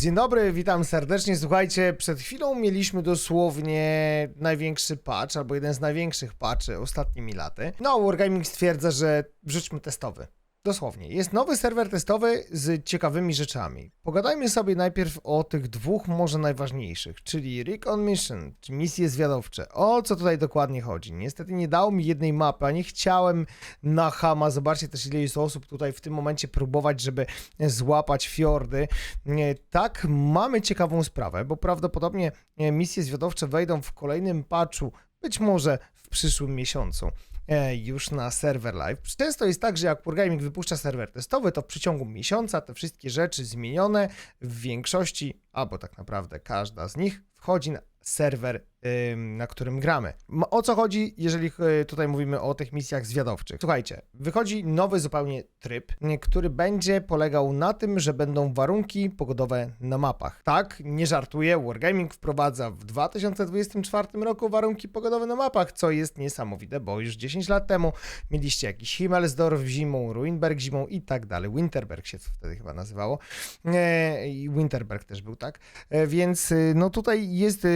Dzień dobry, witam serdecznie. Słuchajcie, przed chwilą mieliśmy dosłownie największy patch, albo jeden z największych patchy ostatnimi laty. No, Wargaming stwierdza, że wrzućmy testowy. Dosłownie. Jest nowy serwer testowy z ciekawymi rzeczami. Pogadajmy sobie najpierw o tych dwóch może najważniejszych, czyli Recon Mission, czy misje zwiadowcze. O co tutaj dokładnie chodzi? Niestety nie dało mi jednej mapy, a nie chciałem na Hama. Zobaczcie też ile jest osób tutaj w tym momencie próbować, żeby złapać fiordy. Tak, mamy ciekawą sprawę, bo prawdopodobnie misje zwiadowcze wejdą w kolejnym patchu, być może w przyszłym miesiącu już na serwer live. Często jest tak, że jak Wargaming wypuszcza serwer testowy, to w przeciągu miesiąca te wszystkie rzeczy zmienione w większości, albo tak naprawdę każda z nich wchodzi na serwer, na którym gramy. O co chodzi, jeżeli y, tutaj mówimy o tych misjach zwiadowczych? Słuchajcie, wychodzi nowy zupełnie tryb, y, który będzie polegał na tym, że będą warunki pogodowe na mapach. Tak, nie żartuję, Wargaming wprowadza w 2024 roku warunki pogodowe na mapach, co jest niesamowite, bo już 10 lat temu mieliście jakiś Himmelsdorf zimą, Ruinberg zimą i tak dalej. Winterberg się wtedy chyba nazywało. E, I Winterberg też był, tak? E, Więc y, no tutaj jest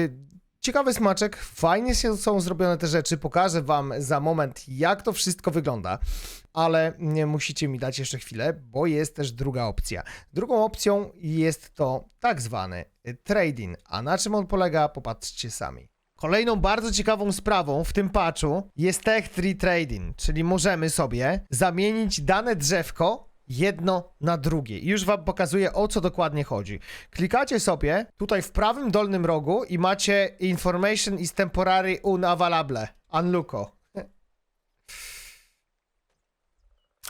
ciekawy smaczek, fajnie się są zrobione te rzeczy, pokażę wam za moment jak to wszystko wygląda, ale musicie mi dać jeszcze chwilę, bo jest też druga opcja. Drugą opcją jest to tak zwany trading, a na czym on polega popatrzcie sami. Kolejną bardzo ciekawą sprawą w tym patchu jest Tech Tree Trading, czyli możemy sobie zamienić dane drzewko jedno na drugie. I już wam pokazuję o co dokładnie chodzi. Klikacie sobie tutaj w prawym dolnym rogu i macie information is temporary unavailable. Unluko.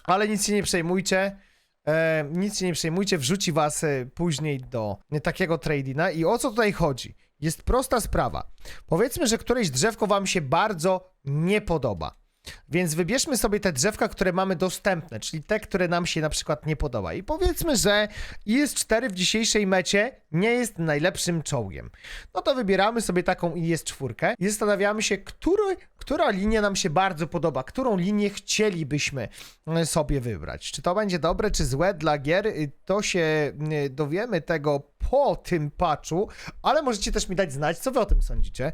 Ale nic się nie przejmujcie. E, nic się nie przejmujcie, wrzuci was e, później do takiego tradina. I o co tutaj chodzi? Jest prosta sprawa. Powiedzmy, że któreś drzewko wam się bardzo nie podoba. Więc wybierzmy sobie te drzewka, które mamy dostępne, czyli te, które nam się na przykład nie podoba. I powiedzmy, że IS-4 w dzisiejszej mecie nie jest najlepszym czołgiem. No to wybieramy sobie taką IS-4 i zastanawiamy się, który, która linia nam się bardzo podoba, którą linię chcielibyśmy e, sobie wybrać. Czy to będzie dobre, czy złe dla gier, Y, to się y, dowiemy tego po tym patchu, ale możecie też mi dać znać, co wy o tym sądzicie.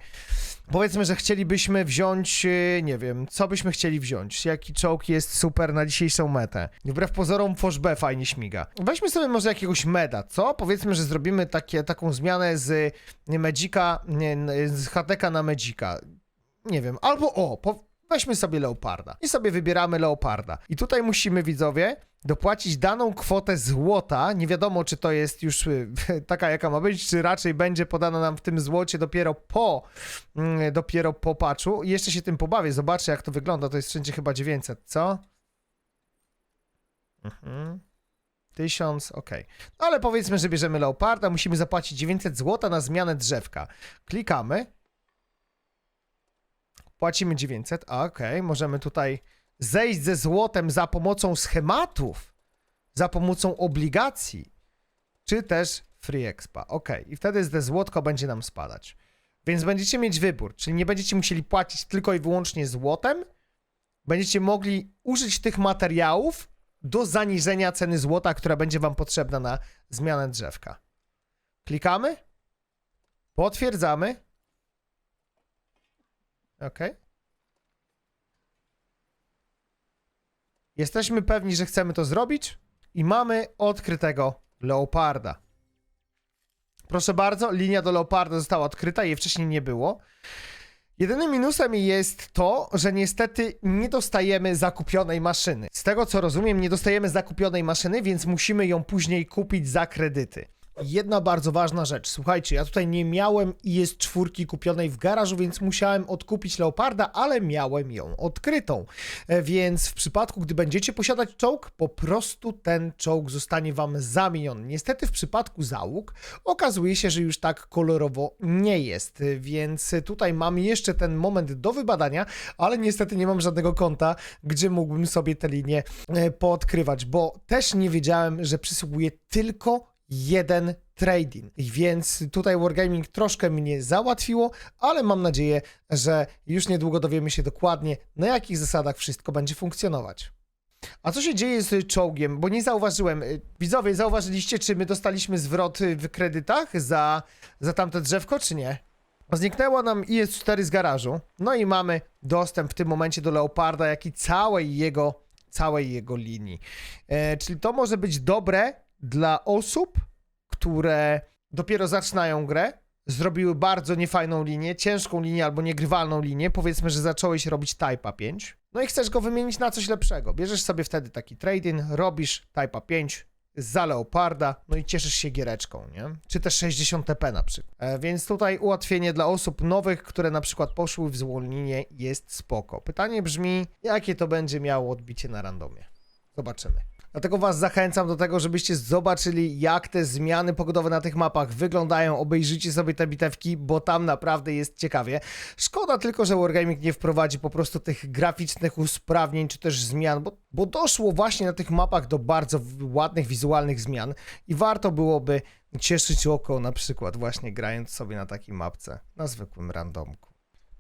Powiedzmy, że chcielibyśmy wziąć, yy, nie wiem, co byśmy chcieli wziąć? Jaki czołg jest super na dzisiejszą metę? Wbrew pozorom Foch B fajnie śmiga. Weźmy sobie może jakiegoś meda, co? Powiedzmy, że zrobimy takie, taką zmianę z nie, z HTK na Magika. Nie wiem, albo o, po, weźmy sobie Leoparda i sobie wybieramy Leoparda. I tutaj musimy, widzowie, dopłacić daną kwotę złota. Nie wiadomo, czy to jest już y, taka, jaka ma być, czy raczej będzie podana nam w tym złocie dopiero po, mm, dopiero po patchu. I jeszcze się tym pobawię, zobaczę, jak to wygląda. To jest wszędzie chyba 900, co? Mhm. 1000, okej. No ale powiedzmy, że bierzemy Leoparda, musimy zapłacić 900 złota na zmianę drzewka. Klikamy. Płacimy 900, a okej, możemy tutaj zejść ze złotem za pomocą schematów, za pomocą obligacji, czy też free expa. Ok, i wtedy te złotko będzie nam spadać. Więc będziecie mieć wybór, czyli nie będziecie musieli płacić tylko i wyłącznie złotem, będziecie mogli użyć tych materiałów do zaniżenia ceny złota, która będzie wam potrzebna na zmianę drzewka. Klikamy, potwierdzamy. Ok. Jesteśmy pewni, że chcemy to zrobić i mamy odkrytego leoparda. Proszę bardzo, linia do leoparda została odkryta, jej wcześniej nie było. Jedynym minusem jest to, że niestety nie dostajemy zakupionej maszyny. Z tego co rozumiem, nie dostajemy zakupionej maszyny, więc musimy ją później kupić za kredyty. Jedna bardzo ważna rzecz. Słuchajcie, ja tutaj nie miałem IS czwórki kupionej w garażu, więc musiałem odkupić Leoparda, ale miałem ją odkrytą. E, Więc w przypadku, gdy będziecie posiadać czołg, po prostu ten czołg zostanie wam zamieniony. Niestety w przypadku załóg okazuje się, że już tak kolorowo nie jest, E, więc tutaj mam jeszcze ten moment do wybadania, ale niestety nie mam żadnego konta, gdzie mógłbym sobie te linie e, poodkrywać, bo też nie wiedziałem, że przysługuje tylko jeden trading. Więc tutaj Wargaming troszkę mnie załatwiło, ale mam nadzieję, że już niedługo dowiemy się dokładnie, na jakich zasadach wszystko będzie funkcjonować. A co się dzieje z czołgiem? Bo nie zauważyłem. Widzowie, zauważyliście, czy my dostaliśmy zwrot w kredytach za, za tamte drzewko, czy nie? Zniknęło nam IS-4 z garażu, no i mamy dostęp w tym momencie do Leoparda, jak i całej jego, całej jego linii. E, czyli to może być dobre dla osób, które dopiero zaczynają grę, zrobiły bardzo niefajną linię, ciężką linię albo niegrywalną linię, powiedzmy, że zacząłeś robić Type'a 5, no i chcesz go wymienić na coś lepszego. Bierzesz sobie wtedy taki trading, robisz Type'a 5 za Leoparda, no i cieszysz się giereczką, nie? Czy też 60 TP na przykład. E, więc tutaj ułatwienie dla osób nowych, które na przykład poszły w złą jest spoko. Pytanie brzmi, jakie to będzie miało odbicie na randomie. Zobaczymy. Dlatego Was zachęcam do tego, żebyście zobaczyli, jak te zmiany pogodowe na tych mapach wyglądają. Obejrzyjcie sobie te bitewki, bo tam naprawdę jest ciekawie. Szkoda tylko, że Wargaming nie wprowadzi po prostu tych graficznych usprawnień czy też zmian, bo, bo doszło właśnie na tych mapach do bardzo ładnych, wizualnych zmian i warto byłoby cieszyć oko na przykład właśnie grając sobie na takiej mapce, na zwykłym randomku.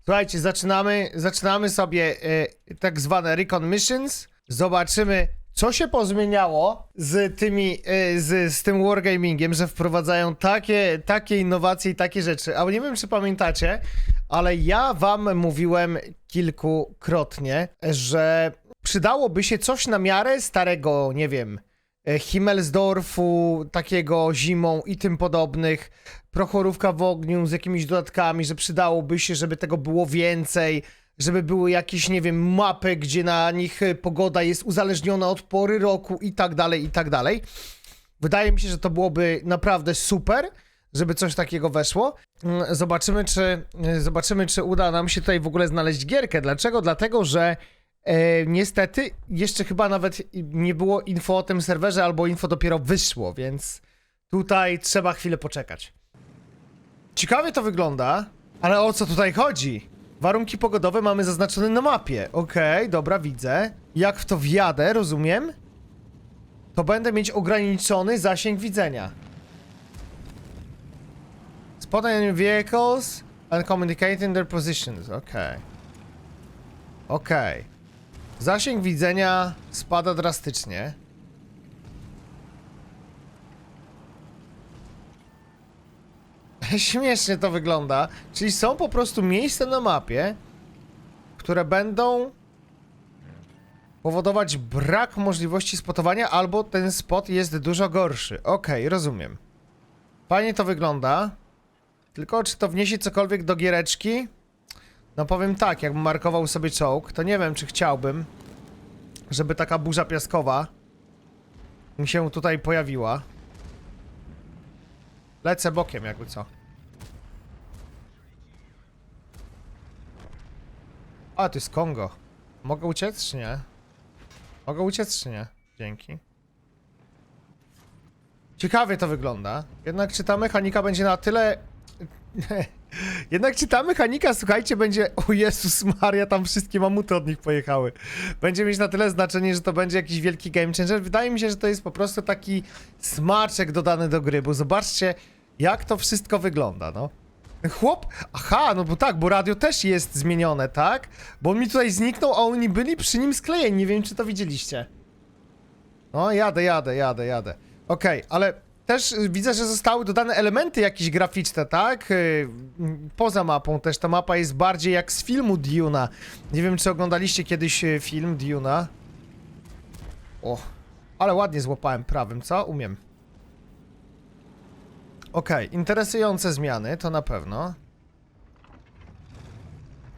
Słuchajcie, zaczynamy, zaczynamy sobie e, tak zwane Recon Missions. Zobaczymy, co się pozmieniało z tymi, e, z, z tym Wargamingiem, że wprowadzają takie, takie innowacje i takie rzeczy. A nie wiem, czy pamiętacie, ale ja wam mówiłem kilkukrotnie, że przydałoby się coś na miarę starego, nie wiem, e, Himmelsdorfu, takiego zimą i tym podobnych, prochorówka w ogniu z jakimiś dodatkami, że przydałoby się, żeby tego było więcej, żeby były jakieś, nie wiem, mapy, gdzie na nich e, pogoda jest uzależniona od pory roku i tak dalej, i tak dalej. Wydaje mi się, że to byłoby naprawdę super, żeby coś takiego weszło. Mm, Zobaczymy, czy, e, zobaczymy, czy uda nam się tutaj w ogóle znaleźć gierkę. Dlaczego? Dlatego, że e, niestety jeszcze chyba nawet nie było info o tym serwerze, albo info dopiero wyszło, więc tutaj trzeba chwilę poczekać. Ciekawie to wygląda, ale o co tutaj chodzi? Warunki pogodowe mamy zaznaczone na mapie. Okej, dobra, widzę. Jak w to wjadę, rozumiem? To będę mieć ograniczony zasięg widzenia. Spot enemy vehicles and communicating their positions. Okej. Okej. Zasięg widzenia spada drastycznie. Śmiesznie to wygląda. Czyli są po prostu miejsca na mapie, które będą powodować brak możliwości spotowania, albo ten spot jest dużo gorszy. Okej, rozumiem. Fajnie to wygląda. Tylko czy to wniesie cokolwiek do giereczki? No powiem tak, jakbym markował sobie czołg, to nie wiem, czy chciałbym, żeby taka burza piaskowa mi się tutaj pojawiła. Lecę bokiem, jakby co. A, to jest Kongo. Mogę uciec, czy nie? Mogę uciec, czy nie? Dzięki. Ciekawie to wygląda. Jednak czy ta mechanika będzie na tyle... Jednak czy ta mechanika, słuchajcie, będzie... O Jezus Maria, tam wszystkie mamuty od nich pojechały. Będzie mieć na tyle znaczenie, że to będzie jakiś wielki game changer. Wydaje mi się, że to jest po prostu taki smaczek dodany do gry, bo zobaczcie, jak to wszystko wygląda, no. Chłop, aha, no bo tak, bo radio też jest zmienione, tak? Bo on mi tutaj zniknął, a oni byli przy nim sklejeni, nie wiem czy to widzieliście. No, jadę, jadę, jadę, jadę. Okej, ale też y, widzę, że zostały dodane elementy jakieś graficzne, tak? Y, Poza mapą też ta mapa jest bardziej jak z filmu Duna. Nie wiem, czy oglądaliście kiedyś y, film Duna. O, ale ładnie złapałem prawym, co? Umiem. Okej, interesujące zmiany, to na pewno.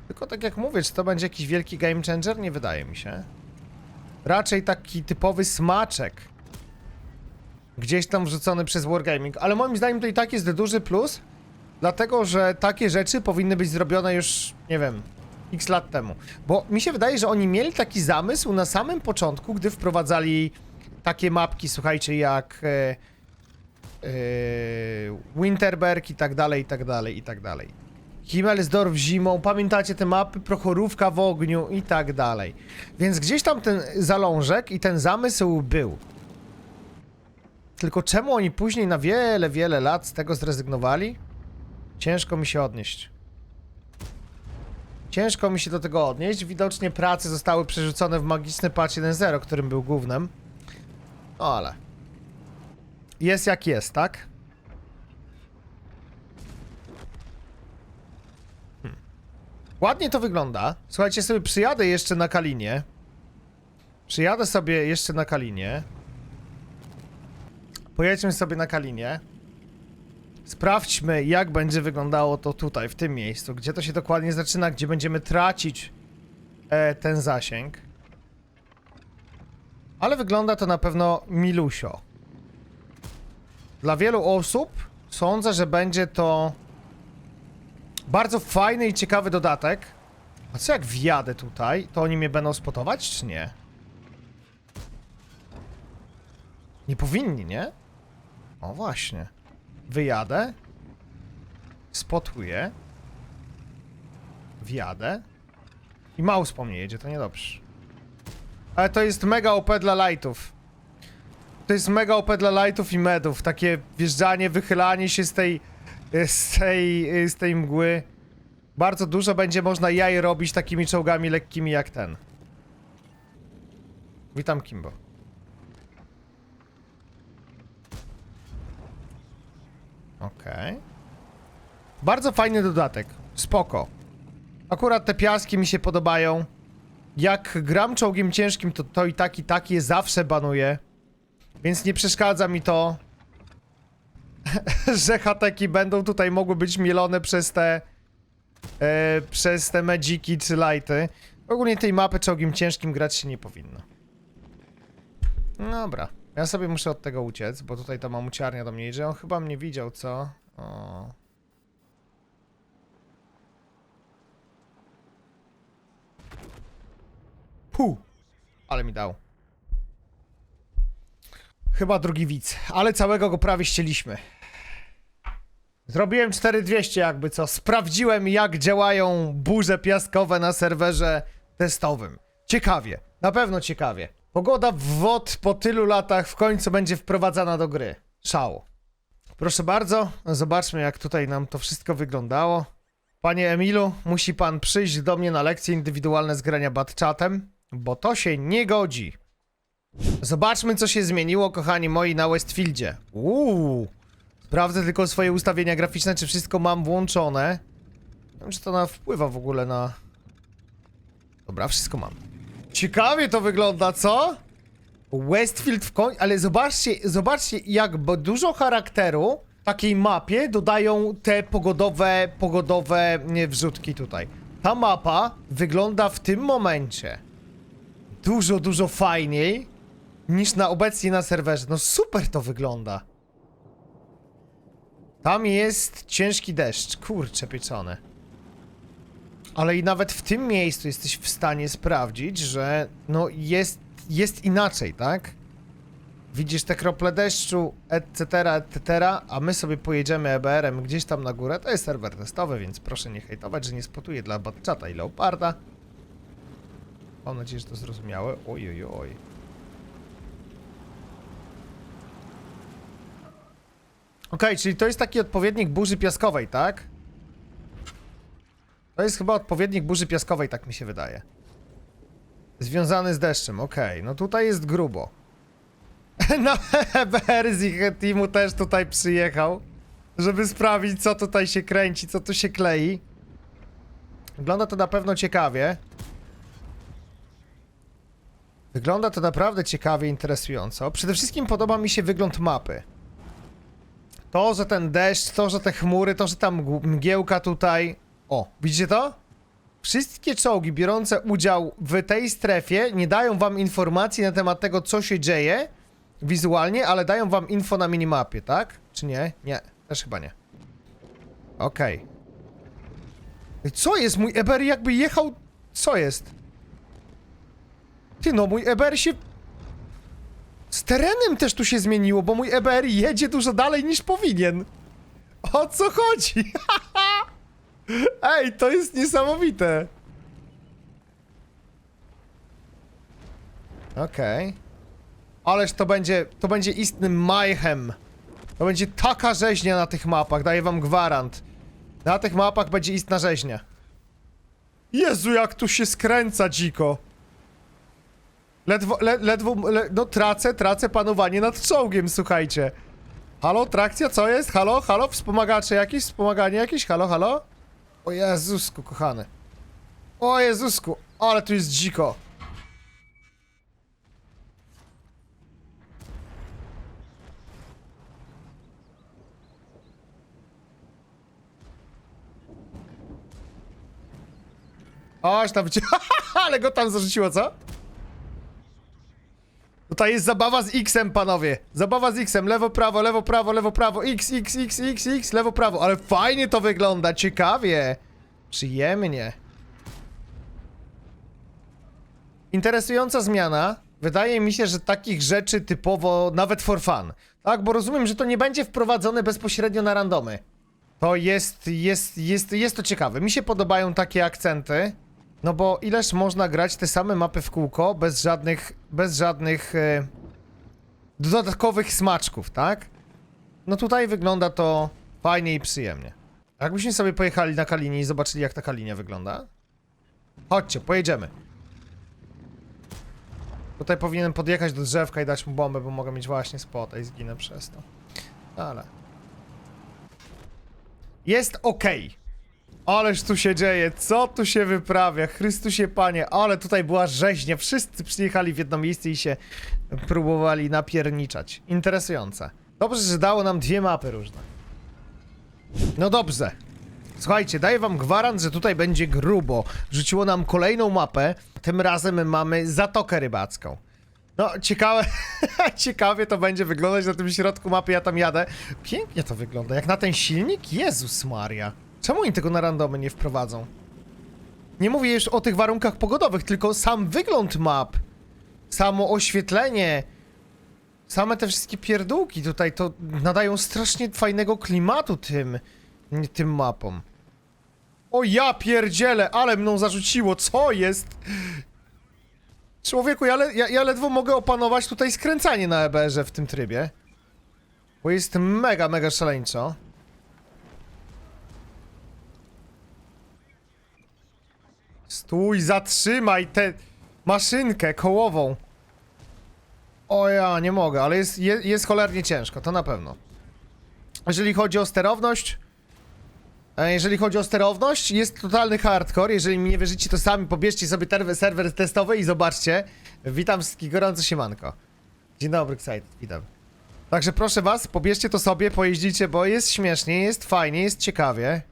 Tylko tak jak mówię, czy to będzie jakiś wielki game changer? Nie wydaje mi się. Raczej taki typowy smaczek. Gdzieś tam wrzucony przez Wargaming. Ale moim zdaniem to i tak jest duży plus. Dlatego, że takie rzeczy powinny być zrobione już, nie wiem, x lat temu. Bo mi się wydaje, że oni mieli taki zamysł na samym początku, gdy wprowadzali takie mapki, słuchajcie, jak... E, Winterberg i tak dalej, i tak dalej, i tak dalej. Himmelsdorf zimą, pamiętacie te mapy, Prochorówka w ogniu i tak dalej. Więc gdzieś tam ten zalążek i ten zamysł był. Tylko czemu oni później na wiele, wiele lat z tego zrezygnowali? Ciężko mi się odnieść. Ciężko mi się do tego odnieść. Widocznie prace zostały przerzucone w magiczny patch 1.0, którym był głównym. No ale... Jest jak jest, tak? Hmm. Ładnie to wygląda. Słuchajcie, sobie przyjadę jeszcze na Kalinie. Przyjadę sobie jeszcze na Kalinie. Pojedźmy sobie na Kalinie. Sprawdźmy, jak będzie wyglądało to tutaj, w tym miejscu. Gdzie to się dokładnie zaczyna, gdzie będziemy tracić e, ten zasięg. Ale wygląda to na pewno milusio. Dla wielu osób sądzę, że będzie to bardzo fajny i ciekawy dodatek. A co jak wjadę tutaj, to oni mnie będą spotować, czy nie? Nie powinni, nie? O właśnie. Wyjadę. Spotuję. Wjadę. I mouse po mnie jedzie, to niedobrze. Ale to jest mega OP dla lightów. To jest mega OP dla lightów i medów. Takie wjeżdżanie, wychylanie się z tej... z tej... z tej mgły. Bardzo dużo będzie można jaj robić takimi czołgami lekkimi jak ten. Witam Kimbo. Okej. Bardzo fajny dodatek. Spoko. Akurat te piaski mi się podobają. Jak gram czołgiem ciężkim, to to i tak i tak je zawsze banuję. Więc nie przeszkadza mi to, że hateki będą tutaj mogły być mielone przez te e, przez te medziki czy lighty. Ogólnie tej mapy czołgiem ciężkim grać się nie powinno. Dobra. Ja sobie muszę od tego uciec, bo tutaj ta mamuciarnia do mnie idzie. On chyba mnie widział, co? O. Pu! Ale mi dał. Chyba drugi widz, ale całego go prawie ścieliśmy. Zrobiłem 4200 jakby co. Sprawdziłem jak działają burze piaskowe na serwerze testowym. Ciekawie, na pewno ciekawie. Pogoda w WOD po tylu latach w końcu będzie wprowadzana do gry. Szał. Proszę bardzo, zobaczmy jak tutaj nam to wszystko wyglądało. Panie Emilu, musi pan przyjść do mnie na lekcje indywidualne z grania batchatem, bo to się nie godzi. Zobaczmy co się zmieniło, kochani moi, na Westfieldzie. Uuu. Sprawdzę tylko swoje ustawienia graficzne, czy wszystko mam włączone. Nie wiem, czy to na wpływa w ogóle na... Dobra, wszystko mam. Ciekawie to wygląda, co? Westfield w końcu, ale zobaczcie, zobaczcie jak dużo charakteru takiej mapie dodają te pogodowe, pogodowe wrzutki tutaj. Ta mapa wygląda w tym momencie dużo, dużo fajniej niż na obecnie na serwerze. No super to wygląda. Tam jest ciężki deszcz, kurcze pieczone. Ale i nawet w tym miejscu jesteś w stanie sprawdzić, że no jest, jest inaczej, tak? Widzisz te krople deszczu, etc., etc., a my sobie pojedziemy EBR-em gdzieś tam na górę. To jest serwer testowy, więc proszę nie hejtować, że nie spotuję dla Batchata i Leoparda. Mam nadzieję, że to zrozumiałe. Oj, oj, oj. Okej, czyli to jest taki odpowiednik burzy piaskowej, tak? To jest chyba odpowiednik burzy piaskowej, tak mi się wydaje. Związany z deszczem, okej. No tutaj jest grubo. No, ich teamu też tutaj przyjechał, żeby sprawdzić, co tutaj się kręci, co tu się klei. Wygląda to na pewno ciekawie. Wygląda to naprawdę ciekawie, interesująco. Przede wszystkim podoba mi się wygląd mapy. To, że ten deszcz, to, że te chmury, to, że ta mgł- mgiełka tutaj... O, widzicie to? Wszystkie czołgi biorące udział w tej strefie nie dają wam informacji na temat tego, co się dzieje wizualnie, ale dają wam info na minimapie, tak? Czy nie? Nie, też chyba nie. Okej. Ej, Co jest? Mój Eber jakby jechał... Co jest? Ty no, mój EBR się... Z terenem też tu się zmieniło, bo mój EBR jedzie dużo dalej niż powinien. O co chodzi? Ej, to jest niesamowite. Okej. Ależ to będzie, to będzie istny mayhem. To będzie taka rzeźnia na tych mapach, daję wam gwarant. Na tych mapach będzie istna rzeźnia. Jezu, jak tu się skręca dziko. Ledwo, le, ledwo, le, no tracę, tracę panowanie nad czołgiem, słuchajcie. Halo, trakcja, co jest? Halo, halo, wspomagacze jakieś? Wspomaganie jakieś? Halo, halo? O Jezusku, kochany. O Jezusku, ale tu jest dziko. Oś tam, ale go tam zarzuciło, co? Tutaj jest zabawa z X-em, panowie. Zabawa z X-em. Lewo, prawo, lewo, prawo, lewo, prawo. X, X, X, X, X, lewo, prawo. Ale fajnie to wygląda, ciekawie. Przyjemnie. Interesująca zmiana. Wydaje mi się, że takich rzeczy typowo nawet for fun. Tak, bo rozumiem, że to nie będzie wprowadzone bezpośrednio na randomy. To jest, jest, jest, jest to ciekawe. Mi się podobają takie akcenty. No bo ileż można grać te same mapy w kółko bez żadnych, bez żadnych e, dodatkowych smaczków, tak? No tutaj wygląda to fajnie i przyjemnie. Jakbyśmy sobie pojechali na Kalinie i zobaczyli jak ta Kalinia wygląda? Chodźcie, pojedziemy. Tutaj powinienem podjechać do drzewka i dać mu bombę, bo mogę mieć właśnie spota i zginę przez to. Ale... Jest okej. Ależ tu się dzieje, co tu się wyprawia, Chrystusie Panie, ale tutaj była rzeźnia, wszyscy przyjechali w jedno miejsce i się próbowali napierniczać. Interesujące. Dobrze, że dało nam dwie mapy różne. No dobrze. Słuchajcie, daję wam gwarant, że tutaj będzie grubo. Rzuciło nam kolejną mapę, tym razem mamy Zatokę Rybacką. No, ciekawe, ciekawie to będzie wyglądać na tym środku mapy, ja tam jadę. Pięknie to wygląda, jak na ten silnik? Jezus Maria. Czemu oni tego na randomy nie wprowadzą? Nie mówię już o tych warunkach pogodowych, tylko sam wygląd map. Samo oświetlenie. Same te wszystkie pierdółki tutaj to nadają strasznie fajnego klimatu tym, tym mapom. O ja pierdzielę, ale mną zarzuciło, co jest? Człowieku, ja, le, ja, ja ledwo mogę opanować tutaj skręcanie na EBR-ze w tym trybie. Bo jest mega, mega szaleńczo. Stój, zatrzymaj tę maszynkę kołową. O ja, nie mogę, ale jest, jest, jest cholernie ciężko, to na pewno. Jeżeli chodzi o sterowność, e, jeżeli chodzi o sterowność, jest totalny hardcore. Jeżeli mi nie wierzycie, to sami pobierzcie sobie serwer testowy i zobaczcie. Witam wszystkich gorąco siemanko. Dzień dobry, Xite, witam. Także proszę was, pobierzcie to sobie, pojeździcie, bo jest śmiesznie, jest fajnie, jest ciekawie.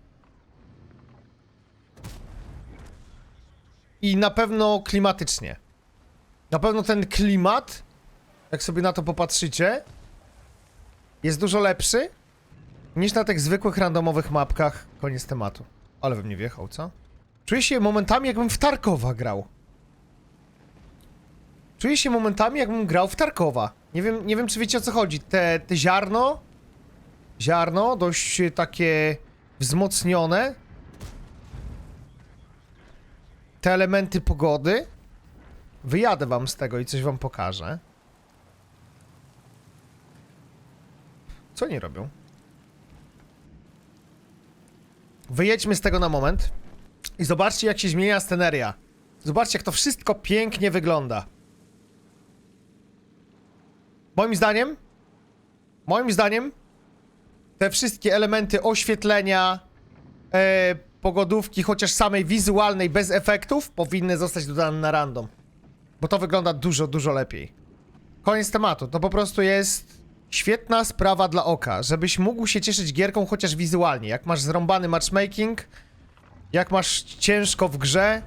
I na pewno klimatycznie. Na pewno ten klimat, jak sobie na to popatrzycie, jest dużo lepszy niż na tych zwykłych randomowych mapkach. Koniec tematu. Ale we mnie wjechał, co? Czuję się momentami, jakbym w Tarkowa grał. Czuję się momentami, jakbym grał w Tarkowa. Nie wiem, nie wiem czy wiecie o co chodzi. Te, te ziarno, ziarno, dość takie wzmocnione, te elementy pogody. Wyjadę wam z tego i coś wam pokażę. Co oni robią? Wyjedźmy z tego na moment i zobaczcie jak się zmienia sceneria. Zobaczcie jak to wszystko pięknie wygląda. Moim zdaniem, moim zdaniem, te wszystkie elementy oświetlenia, e, pogodówki, chociaż samej wizualnej, bez efektów, powinny zostać dodane na random. Bo to wygląda dużo, dużo lepiej. Koniec tematu. To po prostu jest świetna sprawa dla oka, żebyś mógł się cieszyć gierką chociaż wizualnie. Jak masz zrąbany matchmaking, jak masz ciężko w grze,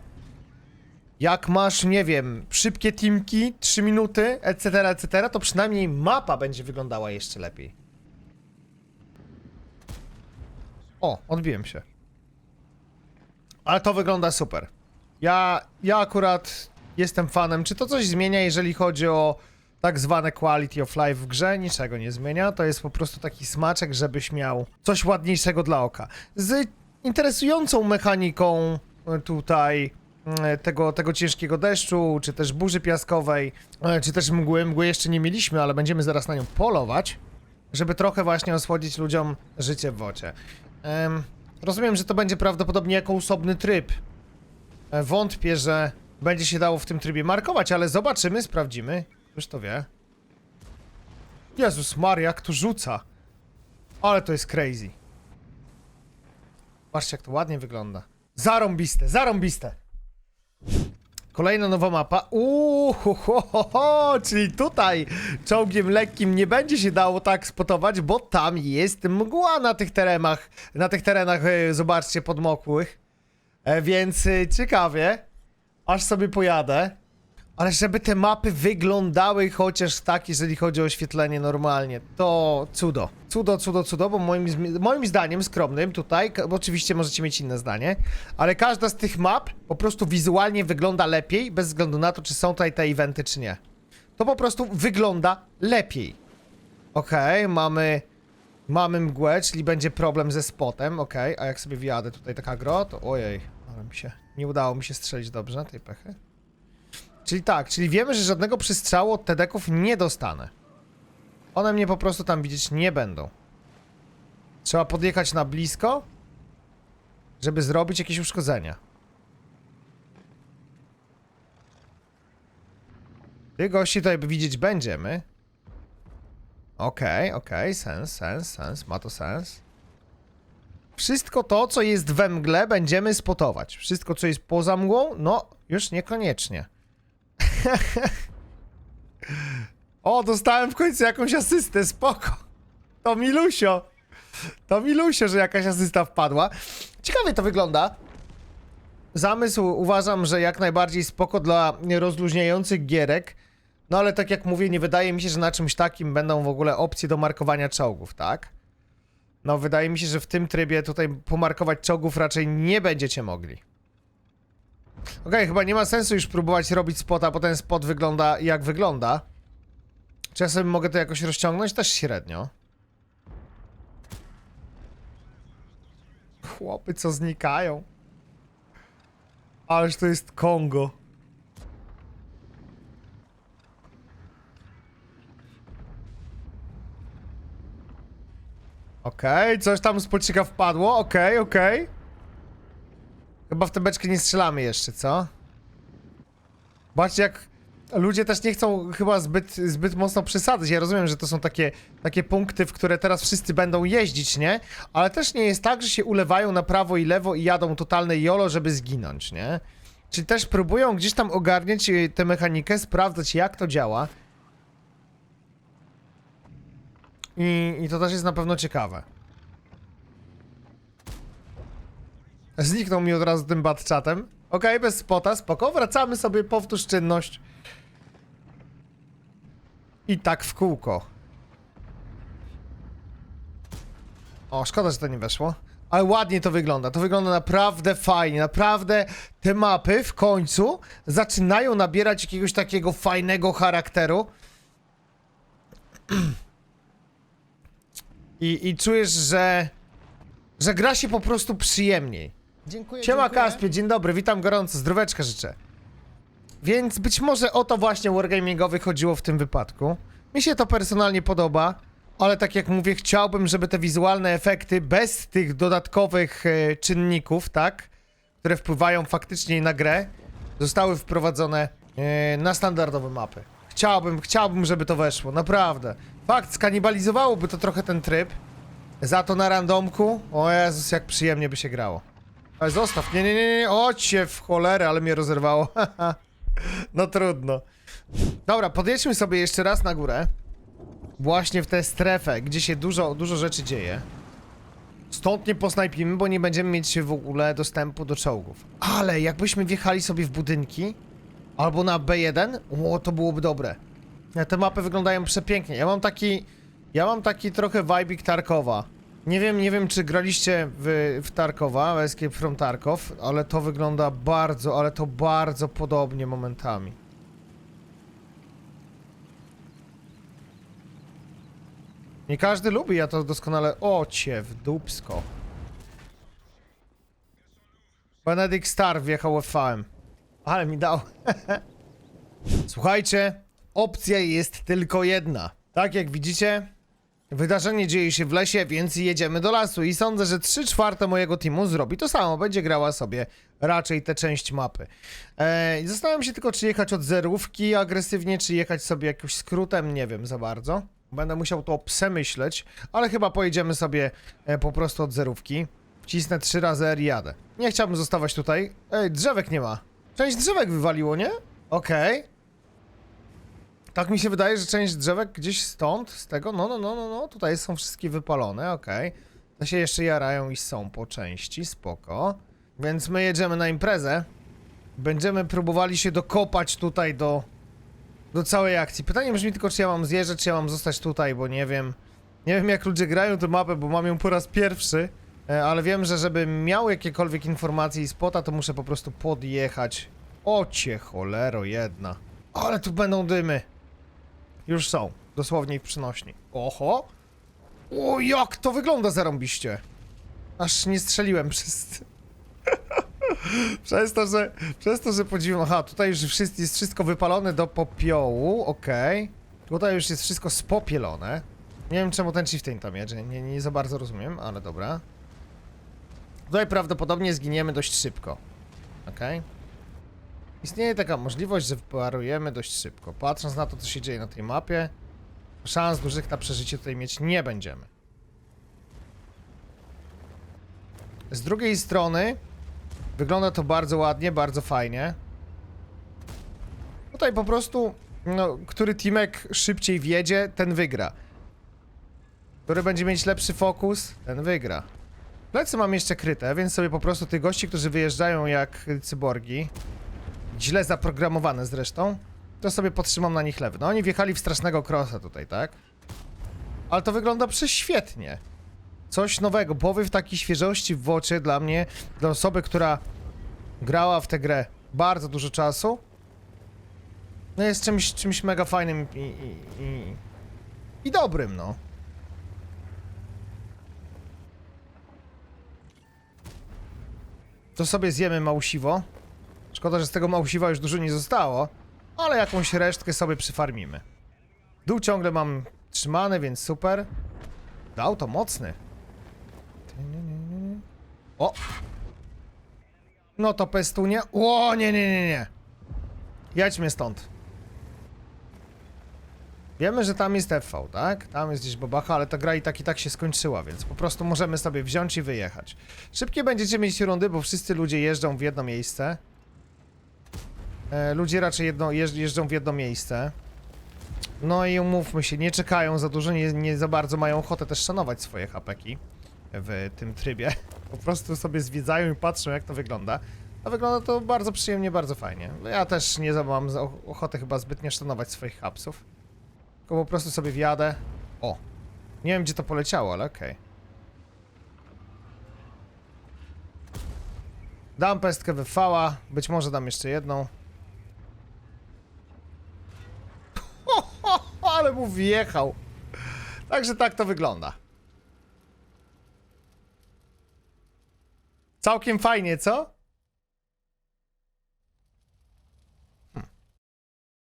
jak masz, nie wiem, szybkie teamki, 3 minuty, etc., etc., to przynajmniej mapa będzie wyglądała jeszcze lepiej. O, odbiłem się. Ale to wygląda super. Ja, ja akurat jestem fanem. Czy to coś zmienia, jeżeli chodzi o tak zwane quality of life w grze? Niczego nie zmienia. To jest po prostu taki smaczek, żebyś miał coś ładniejszego dla oka. Z interesującą mechaniką e, tutaj e, tego, tego ciężkiego deszczu, czy też burzy piaskowej, e, czy też mgły. Mgły jeszcze nie mieliśmy, ale będziemy zaraz na nią polować, żeby trochę właśnie osłodzić ludziom życie w wodzie. Em, rozumiem, że to będzie prawdopodobnie jako osobny tryb E, Wątpię, że będzie się dało w tym trybie markować, ale zobaczymy, sprawdzimy. Już to wie. Jezus Maria, jak to rzuca. Ale to jest crazy. Patrzcie, jak to ładnie wygląda. Zarąbiste, zarąbiste. Kolejna nowa mapa. Uuu, ho, ho, ho, czyli tutaj czołgiem lekkim nie będzie się dało tak spotować, bo tam jest mgła na tych terenach, na tych terenach, e, zobaczcie, podmokłych. E, więc e, ciekawie, aż sobie pojadę. Ale żeby te mapy wyglądały chociaż tak, jeżeli chodzi o oświetlenie normalnie, to cudo. Cudo, cudo, cudo, bo moim, moim zdaniem skromnym tutaj, bo oczywiście możecie mieć inne zdanie, ale każda z tych map po prostu wizualnie wygląda lepiej, bez względu na to, czy są tutaj te eventy, czy nie. To po prostu wygląda lepiej. Okej, mamy... Mamy mgłę, czyli będzie problem ze spotem, okej, a jak sobie wjadę tutaj taka gro, to ojej, ale mi się... Nie udało mi się strzelić dobrze tej pechy. Czyli tak, czyli wiemy, że żadnego przystrzału od tedeków nie dostanę. One mnie po prostu tam widzieć nie będą. Trzeba podjechać na blisko, żeby zrobić jakieś uszkodzenia. Tych gości tutaj widzieć będziemy. Okej, okej, sens, sens, sens, ma to sens. Wszystko to, co jest we mgle, będziemy spotować. Wszystko, co jest poza mgłą, no, już niekoniecznie. o, dostałem w końcu jakąś asystę, spoko. To Milusio. To Milusio, że jakaś asysta wpadła. Ciekawie to wygląda. Zamysł uważam, że jak najbardziej spoko dla rozluźniających gierek. No ale tak jak mówię, nie wydaje mi się, że na czymś takim będą w ogóle opcje do markowania czołgów, tak? No wydaje mi się, że w tym trybie tutaj pomarkować czołgów raczej nie będziecie mogli. Okej, chyba nie ma sensu już próbować robić spota, bo ten spot wygląda jak wygląda. Czy ja sobie mogę to jakoś rozciągnąć? Też średnio. Chłopy, co znikają. Ależ to jest Kongo. Okej, coś tam z wpadło, okej, okej. Chyba w tę beczkę nie strzelamy jeszcze, co? Patrzcie jak ludzie też nie chcą chyba zbyt, zbyt mocno przesadzać. Ja rozumiem, że to są takie, takie punkty, w które teraz wszyscy będą jeździć, nie? Ale też nie jest tak, że się ulewają na prawo i lewo i jadą totalne jolo, żeby zginąć, nie? Czy też próbują gdzieś tam ogarniać y, tę mechanikę, sprawdzać jak to działa. I, I to też jest na pewno ciekawe. Zniknął mi od razu tym batchatem. Okej, bez spota, spoko. Wracamy sobie, powtórz czynność. I tak w kółko. O, szkoda, że to nie weszło. Ale ładnie to wygląda. To wygląda naprawdę fajnie. Naprawdę te mapy w końcu zaczynają nabierać jakiegoś takiego fajnego charakteru. I, i czujesz, że. że gra się po prostu przyjemniej. Dziękuję, Siema dziękuję. Kaspie, dzień dobry, witam gorąco, zdróweczka życzę. Więc być może o to właśnie Wargamingowy chodziło w tym wypadku. Mi się to personalnie podoba, ale tak jak mówię, chciałbym, żeby te wizualne efekty bez tych dodatkowych e, czynników, tak, które wpływają faktycznie na grę, zostały wprowadzone e, na standardowe mapy. Chciałbym, chciałbym, żeby to weszło, naprawdę. Fakt, skanibalizowałoby to trochę ten tryb. Za to na randomku, o Jezus, jak przyjemnie by się grało. Ale zostaw, nie, nie, nie, nie, ocie w cholerę, ale mnie rozerwało. no trudno. Dobra, podjedźmy sobie jeszcze raz na górę. Właśnie w tę strefę, gdzie się dużo, dużo rzeczy dzieje. Stąd nie posnajpimy, bo nie będziemy mieć w ogóle dostępu do czołgów. Ale jakbyśmy wjechali sobie w budynki, albo na B1, o, to byłoby dobre. Te mapy wyglądają przepięknie. Ja mam taki, ja mam taki trochę vibik Tarkowa. Nie wiem, nie wiem, czy graliście w, w Tarkowa, Escape from Tarkov, ale to wygląda bardzo, ale to bardzo podobnie momentami. Nie każdy lubi, ja to doskonale... O, w dupsko. Benedict Star wjechał FVM. Ale mi dał. Słuchajcie, opcja jest tylko jedna. Tak jak widzicie, Wydarzenie dzieje się w lesie, więc jedziemy do lasu i sądzę, że 3 czwarte mojego teamu zrobi to samo. Będzie grała sobie raczej tę część mapy. Eee, zastanawiam się tylko, czy jechać od zerówki agresywnie, czy jechać sobie jakimś skrótem, nie wiem za bardzo. Będę musiał to przemyśleć, ale chyba pojedziemy sobie e, po prostu od zerówki. Wcisnę trzy razy R i jadę. Nie chciałbym zostawać tutaj. Ej, drzewek nie ma. Część drzewek wywaliło, nie? Okej. Tak mi się wydaje, że część drzewek gdzieś stąd, z tego, no, no, no, no, no, tutaj są wszystkie wypalone, okej. To się jeszcze jarają i są po części, spoko. Więc my jedziemy na imprezę. Będziemy próbowali się dokopać tutaj do, do całej akcji. Pytanie brzmi tylko, czy ja mam zjeżdżać, czy ja mam zostać tutaj, bo nie wiem. Nie wiem, jak ludzie grają tę mapę, bo mam ją po raz pierwszy. E, Ale wiem, że żeby miał jakiekolwiek informacje i spota, to muszę po prostu podjechać. Ocie cholero jedna. Ale tu będą dymy. Już są. Dosłownie ich przynośni. Oho. O, jak to wygląda zarąbiście. Aż nie strzeliłem przez... przez to, że... Przez to, że podziwiam... Aha, tutaj już wszystko, jest wszystko wypalone do popiołu, okej. Tutaj już jest wszystko spopielone. Nie wiem, czemu ten chieftain tam jedzie, nie, nie za bardzo rozumiem, ale dobra. Tutaj prawdopodobnie zginiemy dość szybko. Okej. Istnieje taka możliwość, że wyparujemy dość szybko. Patrząc na to, co się dzieje na tej mapie, szans dużych na przeżycie tutaj mieć nie będziemy. Z drugiej strony wygląda to bardzo ładnie, bardzo fajnie. Tutaj po prostu, no, który teamek szybciej wjedzie, ten wygra. Który będzie mieć lepszy fokus, ten wygra. Plecy mam jeszcze kryte, więc sobie po prostu tych gości, którzy wyjeżdżają jak cyborgi, źle zaprogramowane zresztą, to sobie podtrzymam na nich lewy. No oni wjechali w strasznego crossa tutaj, tak? Ale to wygląda prześwietnie. Coś nowego, powiew takiej świeżości w oczy dla mnie, dla osoby, która grała w tę grę bardzo dużo czasu. No jest czymś, czymś mega fajnym i, i, i, i dobrym, no. To sobie zjemy małsiwo. Szkoda, że z tego małsiwa już dużo nie zostało, ale jakąś resztkę sobie przyfarmimy. Dół ciągle mam trzymany, więc super. Dał to mocny. O! No to pestunie. O, nie, nie, nie, nie. Jedźmy stąd. Wiemy, że tam jest FV, tak? Tam jest gdzieś bobacha, ale ta gra i tak i tak się skończyła, więc po prostu możemy sobie wziąć i wyjechać. Szybkie będziecie mieć rundy, bo wszyscy ludzie jeżdżą w jedno miejsce. E, ludzie raczej jedno, jeżdż, jeżdżą w jedno miejsce. No i umówmy się, nie czekają za dużo, nie, nie za bardzo mają ochotę też szanować swoje hapeki w tym trybie. Po prostu sobie zwiedzają i patrzą jak to wygląda. A wygląda to bardzo przyjemnie, bardzo fajnie. No Ja też nie mam ochotę chyba zbytnio szanować swoich hapsów. Tylko po prostu sobie wjadę. O! Nie wiem gdzie to poleciało, ale okej. Dam pestkę we fała, być może dam jeszcze jedną. Ale mu wjechał. Także tak to wygląda. Całkiem fajnie, co?